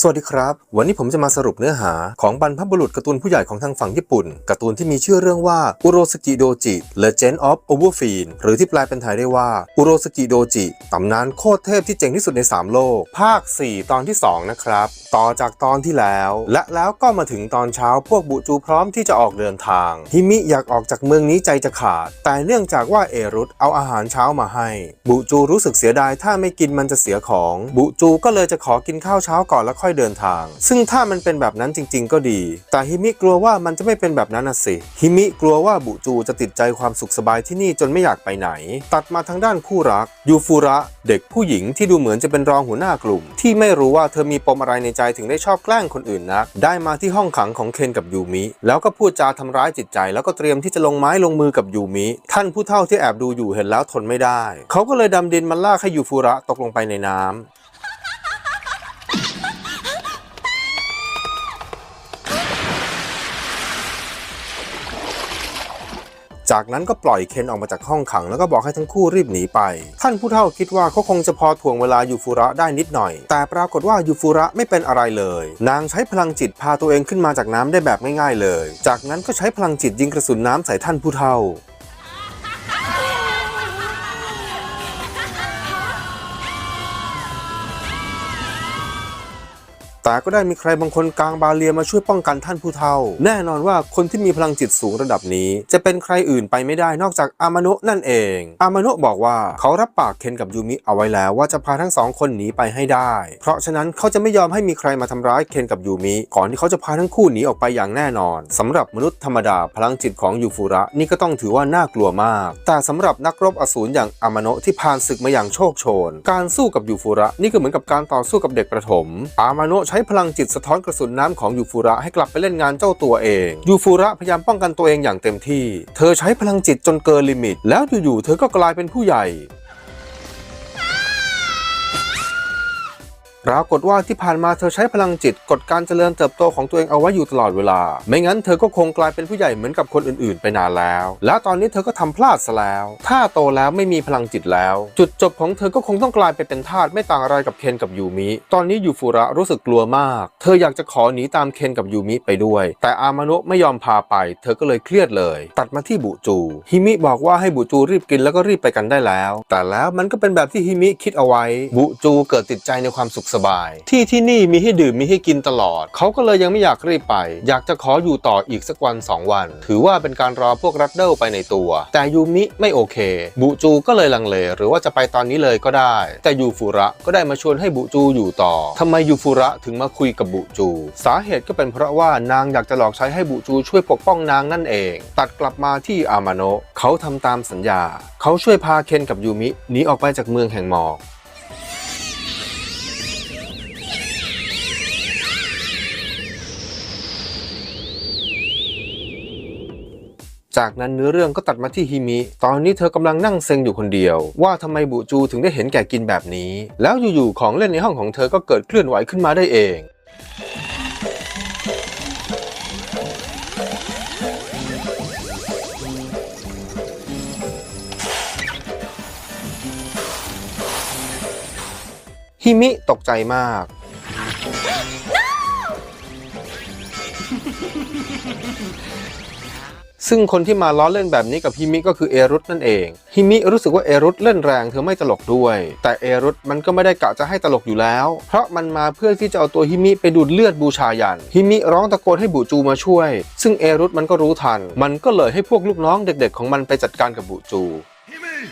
สวัสดีครับ วันนี้ผมจะมาสรุปเนื้อหาของบรรพบุรุษการ์ตูนผู้ใหญ่ของทางฝั่งญี่ปุ่นการ์ตูนที่มีชื่อเรื่องว่าอุโรสกิโดจิ Legend of o v e r f i e n หรือที่แปลเป็นไทยได้ว่าอุโรสกิโดจิตำนานโคตรเทพที่เจ๋งที่สุดใน 3 โลก ภาค 4 ตอนที่ 2 นะครับ ต่อจากตอนที่แล้ว และแล้วก็มาถึงตอนเช้าพวกบุจูพร้อมที่จะออกเดินทางฮิมิอยากออกจากเมืองนี้ใจจะขาด แต่เนื่องจากว่าเอรุตเอาอาหารเช้ามาให้ บุจูรู้สึกเสียดายถ้าไม่กินมันจะเสียของ บุจูก็เลยจะขอกินข้าวเช้าก่อนแล้วค่อยเดินทาง ซึ่งถ้ามันเป็นแบบนั้นจริง ๆ ก็ดี แต่ฮิมิกลัวว่ามันจะไม่เป็นแบบนั้นนะสิ ฮิมิกลัวว่าบุจูจะติดใจความสุขสบายที่นี่จนไม่อยากไปไหน ตัดมาทางด้านคู่รัก ยูฟูระ เด็กผู้หญิงที่ดูเหมือนจะเป็นรองหัวหน้ากลุ่ม ที่ไม่รู้ว่าเธอมีปมอะไรในใจถึงได้ชอบแกล้งคนอื่นนัก ได้มาที่ห้องขังของเคนกับยูมิ แล้วก็พูดจาทำร้ายจิตใจ แล้วก็เตรียมที่จะลงไม้ลงมือกับยูมิ ท่านผู้เฒ่าที่แอบดูอยู่เห็นแล้วทนไม่ได้ เขาก็เลยดำดินมาลากให้ยูฟูระตกลงไปในน้ำ จากนั้นก็ปล่อยเคนออกมาจากห้องขังแล้วก็บอกให้ทั้งคู่รีบหนีไป ท่านผู้เฒ่าคิดว่าเขาคงจะพอถ่วงเวลายูฟูระได้นิดหน่อย แต่ปรากฏว่ายูฟูระไม่เป็นอะไรเลย นางใช้พลังจิตพาตัวเองขึ้นมาจากน้ำได้แบบง่ายๆเลย จากนั้นก็ใช้พลังจิตยิงกระสุนน้ำใส่ท่านผู้เฒ่า แต่ก็ได้มีใครบางคนกลางบาเลียมาช่วยป้องกันท่านผู้เฒ่า แน่นอนว่าคนที่มีพลังจิตสูงระดับนี้ จะเป็นใครอื่นไปไม่ได้นอกจากอามาโนะนั่นเอง อามาโนะบอกว่าเขารับปากเคนกับยูมิเอาไว้แล้วว่าจะพาทั้งสองคนหนีไปให้ได้ เพราะฉะนั้นเขาจะไม่ยอมให้มีใครมาทำร้ายเคนกับยูมิก่อนที่เขาจะพาทั้งคู่หนีออกไปอย่างแน่นอนสำหรับมนุษย์ธรรมดาพลังจิตของยูฟูระนี่ก็ต้องถือว่าน่ากลัวมาก แต่สำหรับนักรบอสูรอย่างอามาโนะที่ผ่านศึกมาอย่างโชคโชน การสู้กับยูฟูระนี่ก็เหมือนกับการต่อสู้กับเด็กประถม อามาโนะช้พลังจิตสะท้อนกระสุนน้ำของยูฟูระให้กลับไปเล่นงานเจ้าตัวเองยูฟูระพยายามป้องกันตัวเองอย่างเต็มที่ เธอใช้พลังจิตจนเกินลิมิต แล้วอยู่ๆเธอก็กลายเป็นผู้ใหญ่ ปรากฏว่าที่ผ่านมาเธอใช้พลังจิตกดการเจริญเติบโตของตัวเองเอาไว้อยู่ตลอดเวลา ไม่งั้นเธอก็คงกลายเป็นผู้ใหญ่เหมือนกับคนอื่นๆ ไปนานแล้ว แล้วตอนนี้เธอก็ทำพลาดซะแล้ว ถ้าโตแล้วไม่มีพลังจิตแล้ว จุดจบของเธอก็คงต้องกลายไปเป็นทาสไม่ต่างอะไรกับเคนกับยูมิ ตอนนี้ยูฟูระรู้สึกกลัวมาก เธออยากจะขอหนีตามเคนกับยูมิไปด้วย แต่อามานะไม่ยอมพาไป เธอก็เลยเครียดเลย ตัดมาที่บุจู ฮิมิบอกว่าให้บุจูรีบกินแล้วก็รีบไปกันได้แล้ว แต่แล้วมันก็เป็นแบบที่ฮิมิคิดเอาไว้ บุจูเกิดติดใจในความสุขสบาย ที่ที่นี่มีให้ดื่มมีให้กินตลอด เขาก็เลยยังไม่อยากรีบไป อยากจะขออยู่ต่ออีกสักวัน 2 วัน ถือว่าเป็นการรอพวกรัดเดิลไปในตัว แต่ยูมิไม่โอเค บุจูก็เลยลังเล หรือว่าจะไปตอนนี้เลยก็ได้ แต่ยูฟูระก็ได้มาชวนให้บุจูอยู่ต่อทำไมยูฟูระถึงมาคุยกับบุจู สาเหตุก็เป็นเพราะว่านางอยากจะหลอกใช้ให้บุจูช่วยปกป้องนางนั่นเอง ตัดกลับมาที่อามาโนะเขาทำตามสัญญา เขาช่วยพาเคนกับยูมิหนีออกไปจากเมืองแห่งหมอก จากนั้นเนื้อเรื่องก็ตัดมาที่ฮิมิ ตอนนี้เธอกำลังนั่งเซ็งอยู่คนเดียว ว่าทำไมบุจูถึงได้เห็นแก่กินแบบนี้ แล้วอยู่ๆของเล่นในห้องของเธอก็เกิดเคลื่อนไหวขึ้นมาได้เองฮิมิตกใจมาก ซึ่งคนที่มาล้อเล่นแบบนี้กับฮิมิก็คือเอรุตนั่นเองฮิมิรู้สึกว่าเอรุตเล่นแรงเธอไม่ตลกด้วย แต่เอรุตมันก็ไม่ได้กะจะให้ตลกอยู่แล้ว เพราะมันมาเพื่อที่จะเอาตัวฮิมิไปดูดเลือดบูชายันฮิมิร้องตะโกนให้บุจูมาช่วย ซึ่งเอรุตมันก็รู้ทัน มันก็เลยให้พวกลูกน้องเด็กๆ ของมันไปจัดการกับบุจู Demon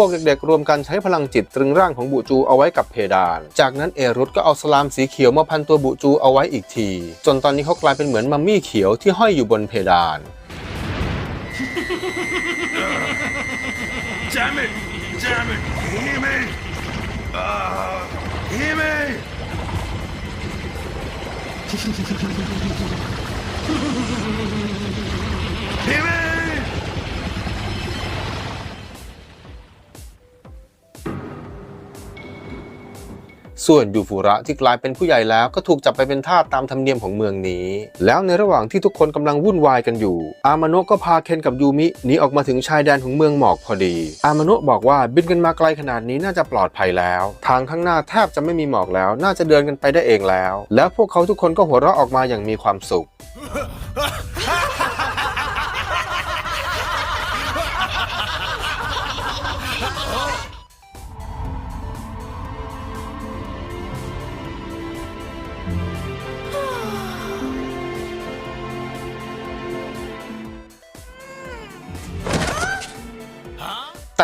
วกเด็กๆ รวมกันใช้พลังจิตตรึงร่างของบุจูเอาไว้กับเพดาน จากนั้นเอรุตก็เอาสลามสีเขียวมาพันตัวบุจูเอาไว้อีกที จนตอนนี้เขากลายเป็นเหมือนมัมมี่เขียวที่ห้อยอยู่บนเพดาน Damn it! Damn it! Hime! Uh, Hime! Hime! ส่วนยูฟูระที่กลายเป็นผู้ใหญ่แล้วก็ถูกจับไปเป็นทาสตามธรรมเนียมของเมืองนี้ แล้วในระหว่างที่ทุกคนกำลังวุ่นวายกันอยู่ อามาโนะก็พาเคนกับยูมิหนีออกมาถึงชายแดนของเมืองหมอกพอดี อามาโนะบอกว่าบินกันมาไกลขนาดนี้น่าจะปลอดภัยแล้ว ทางข้างหน้าแทบจะไม่มีหมอกแล้ว น่าจะเดินกันไปได้เองแล้ว แล้วพวกเขาทุกคนก็หัวเราะออกมาอย่างมีความสุข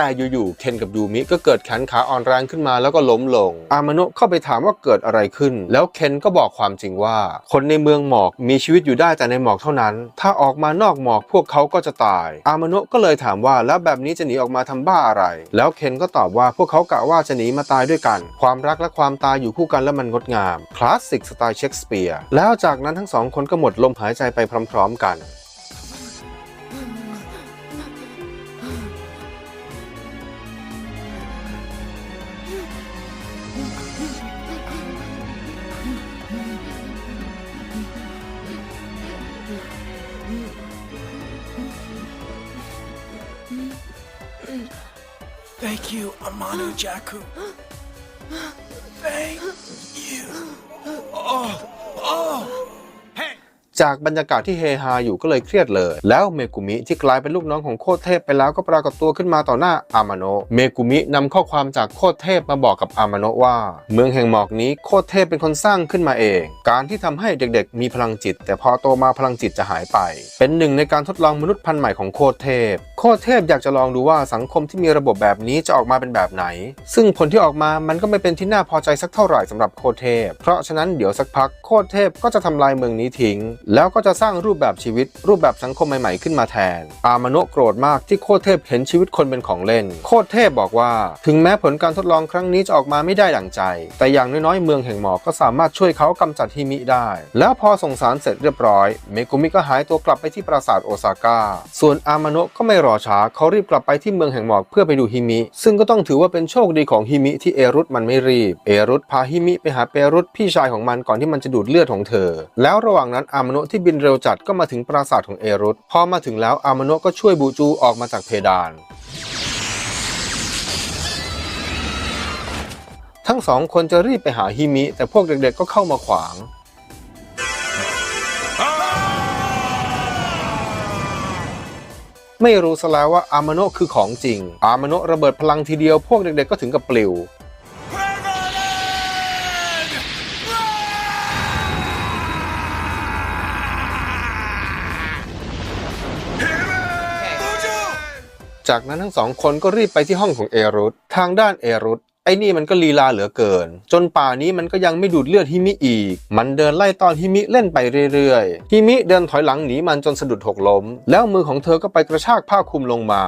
แต่อยู่ๆเคนกับยูมิก็เกิดแขนขาอ่อนแรงขึ้นมาแล้วก็ล้มลง อามานะเข้าไปถามว่าเกิดอะไรขึ้น แล้วเคนก็บอกความจริงว่า คนในเมืองหมอกมีชีวิตอยู่ได้แต่ในหมอกเท่านั้น ถ้าออกมานอกหมอกพวกเขาก็จะตาย อามานะก็เลยถามว่าแล้วแบบนี้จะหนีออกมาทำบ้าอะไร แล้วเคนก็ตอบว่าพวกเขากะว่าจะหนีมาตายด้วยกัน ความรักและความตายอยู่คู่กันและมันงดงาม คลาสสิกสไตล์เชคสเปียร์ แล้วจากนั้นทั้งสองคนก็หมดลมหายใจไปพร้อม ๆ กัน Thank you, Amano Jaku. Thank you. Oh, oh. จากบรรยากาศที่เฮฮาอยู่ก็เลยเครียดเลย แล้วเมกุมิที่กลายเป็นลูกน้องของโคตรเทพไปแล้วก็ปรากฏตัวขึ้นมาต่อหน้าอามาโนะเมกุมินำข้อความจากโคตรเทพมาบอกกับอามาโนะว่า เมืองแห่งหมอกนี้โคตรเทพเป็นคนสร้างขึ้นมาเอง การที่ทำให้เด็กๆ มีพลังจิต แต่พอโตมาพลังจิตจะหายไป เป็นหนึ่งในการทดลองมนุษย์พันธุ์ใหม่ของโคตรเทพ คตรเทพอยากจะลองดูว่าสังคมที่มีระบบแบบนี้จะออกมาเป็นแบบไหน ซึ่งผลที่ออกมามันก็ไม่เป็นที่น่าพอใจสักเท่าไหร่สำหรับโคตรเทพ เพราะฉะนั้นเดี๋ยวสักพักโคตรเทพก็จะทำลายเมืองนี้ทิ้ง แล้วก็จะสร้างรูปแบบชีวิต รูปแบบสังคมใหม่ๆขึ้นมาแทน อามาโนะโกรธมากที่โคตรเทพเห็นชีวิตคนเป็นของเล่น โคตรเทพบอกว่า ถึงแม้ผลการทดลองครั้งนี้จะออกมาไม่ได้ดั่งใจ แต่อย่างน้อยๆเมืองแห่งหมอกก็สามารถช่วยเขากำจัดฮิมิได้ แล้วพอส่งสารเสร็จเรียบร้อย เมกุมิก็หายตัวกลับไปที่ปราสาทโอซาก้าส่วนอามาโนะก็ไม่รอช้าเขารีบกลับไปที่เมืองแห่งหมอกเพื่อไปดูฮิมิ ซึ่งก็ต้องถือว่าเป็นโชคดีของฮิมิที่เอรุตมันไม่รีบ เอรุตพาฮิมิไปหาเปรุตพี่ชายของมันก่อนที่มันจะดูดเลือดของเธอ แล้วระหว่างนั้นอามาโนะที่บินเร็วจัดก็มาถึงปราสาทของเอรุตพอมาถึงแล้วอามาโนะก็ช่วยบูจูออกมาจากเพดานทั้งสองคนจะรีบไปหาฮิมิ แต่พวกเด็กๆก็เข้ามาขวาง ไม่รู้ซะแล้วว่าอามาโนะคือของจริง อามาโนะระเบิดพลังทีเดียวพวกเด็กๆก็ถึงกับปลิวจากนั้นทั้งสองคนก็รีบไปที่ห้องของเอรุตทางด้านเอรุต ไอ้นี่มันก็ลีลาเหลือเกิน จนป่านี้มันก็ยังไม่ดูดเลือดฮิมิอีก มันเดินไล่ตอนฮิมิเล่นไปเรื่อยๆฮิมิเดินถอยหลังหนีมันจนสะดุดหกล้ม แล้วมือของเธอก็ไปกระชากผ้าคลุมลงมา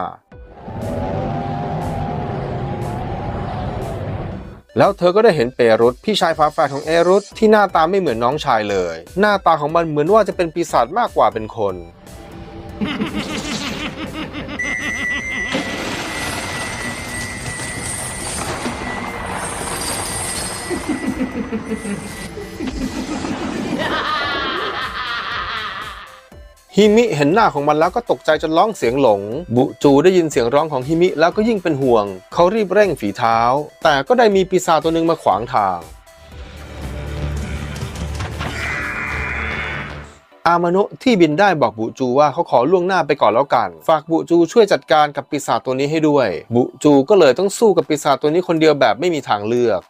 แล้วเธอก็ได้เห็นเปรุตพี่ชายฝาแฝดของเอรุตที่หน้าตาไม่เหมือนน้องชายเลย หน้าตาของมันเหมือนว่าจะเป็นปีศาจมากกว่าเป็นคน ฮิมิเห็นหน้าของมันแล้วก็ตกใจจนร้องเสียงหลง บุจูได้ยินเสียงร้องของฮิมิแล้วก็ยิ่งเป็นห่วง เขารีบเร่งฝีเท้า แต่ก็ได้มีปีศาจตัวหนึ่งมาขวางทาง อามาโนที่บินได้บอกบุจูว่าเขาขอล่วงหน้าไปก่อนแล้วกัน ฝากบุจูช่วยจัดการกับปีศาจตัวนี้ให้ด้วย บุจูก็เลยต้องสู้กับปีศาจตัวนี้คนเดียวแบบไม่มีทางเลือก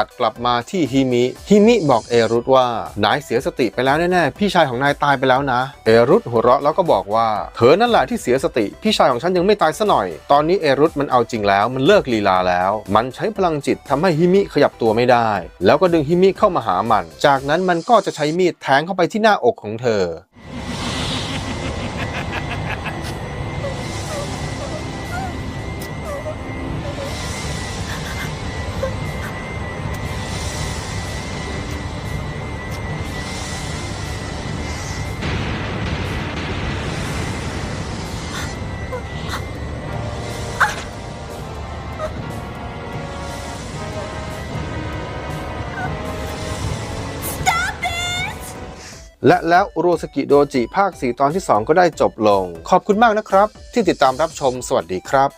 ตัดกลับมาที่ฮิมิ ฮิมิบอกเอรุตว่านายเสียสติไปแล้วแน่ๆ พี่ชายของนายตายไปแล้วนะ เอรุตหัวเราะแล้วก็บอกว่า เธอนั่นแหละที่เสียสติ พี่ชายของฉันยังไม่ตายซะหน่อย ตอนนี้เอรุตมันเอาจริงแล้ว มันเลิกลีลาแล้ว มันใช้พลังจิตทำให้ฮิมิขยับตัวไม่ได้ แล้วก็ดึงฮิมิเข้ามาหามัน จากนั้นมันก็จะใช้มีดแทงเข้าไปที่หน้าอกของเธอ และแล้วโรสกิโดจิภาค 4 ตอนที่ 2 ก็ได้จบลง ขอบคุณมากนะครับ ที่ติดตามรับชมสวัสดีครับ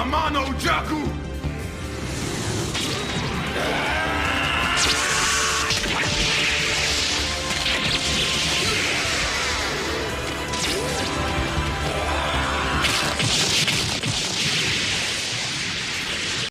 Amano Jaku!